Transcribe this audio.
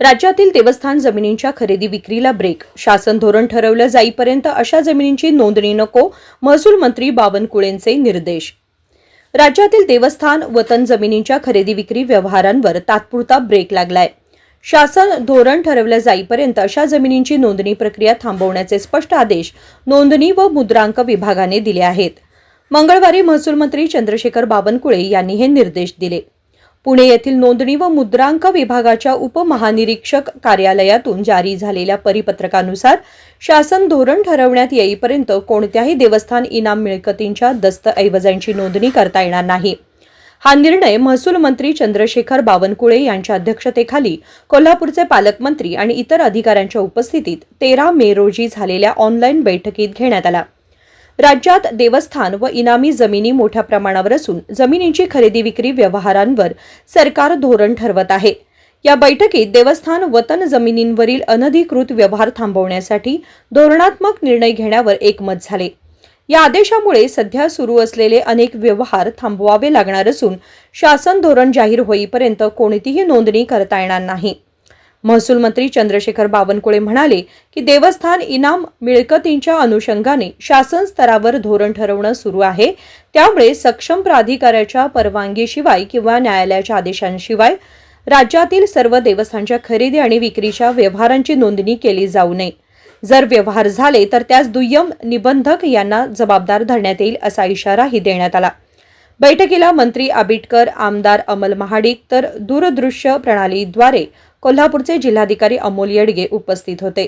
राज्यातील देवस्थान जमिनींच्या खरेदी विक्रीला ब्रेक शासन धोरण ठरवलं जाईपर्यंत अशा जमिनींची नोंदणी नको महसूल मंत्री बावनकुळेंचे निर्देश. राज्यातील देवस्थान वतन जमिनींच्या खरेदी विक्री व्यवहारांवर तात्पुरता ब्रेक लागलाय. शासन धोरण ठरवलं जाईपर्यंत अशा जमिनींची नोंदणी प्रक्रिया थांबवण्याचे स्पष्ट आदेश नोंदणी व मुद्रांक विभागाने दिले आहेत. मंगळवारी महसूल मंत्री चंद्रशेखर बावनकुळे यांनी हे निर्देश दिले. पुणे येथील नोंदणी व मुद्रांक विभागाच्या उपमहानिरीक्षक कार्यालयातून जारी झालेल्या परिपत्रकानुसार शासन धोरण ठरवण्यात येईपर्यंत कोणत्याही देवस्थान इनाम मिळकतींच्या दस्तऐवजांची नोंदणी करता येणार नाही. हा निर्णय महसूल मंत्री चंद्रशेखर बावनकुळे यांच्या अध्यक्षतेखाली कोल्हापूरचे पालकमंत्री आणि इतर अधिकाऱ्यांच्या उपस्थितीत तेरा मे रोजी झालेल्या ऑनलाईन बैठकीत घेण्यात आला. राज्यात देवस्थान व इनामी जमिनी मोठ्या प्रमाणावर असून जमिनींची खरेदी विक्री व्यवहारांवर सरकार धोरण ठरवत आहे. या बैठकीत देवस्थान वतन जमिनींवरील अनधिकृत व्यवहार थांबवण्यासाठी धोरणात्मक निर्णय घेण्यावर एकमत झाले. या आदेशामुळे सध्या सुरू असलेले अनेक व्यवहार थांबवावे लागणार असून शासन धोरण जाहीर होईपर्यंत कोणतीही नोंदणी करता येणार नाही. महसूल मंत्री चंद्रशेखर बावनकुळे म्हणाले की देवस्थान इनाम मिळकतींच्या अनुषंगाने शासन स्तरावर धोरण ठरवणं सुरू आहे. त्यामुळे सक्षम प्राधिकाऱ्याच्या परवानगीशिवाय किंवा न्यायालयाच्या आदेशांशिवाय राज्यातील सर्व देवस्थानच्या खरेदी आणि विक्रीच्या व्यवहारांची नोंदणी केली जाऊ नये. जर व्यवहार झाले तर त्यास दुय्यम निबंधक यांना जबाबदार धरण्यात येईल असा इशाराही देण्यात आला. बैठकीला मंत्री आबिटकर आमदार अमल महाडिक तर दूरदृश्य प्रणालीद्वारे कोल्हापूरचे जिल्हाधिकारी अमोल येडगे उपस्थित होते.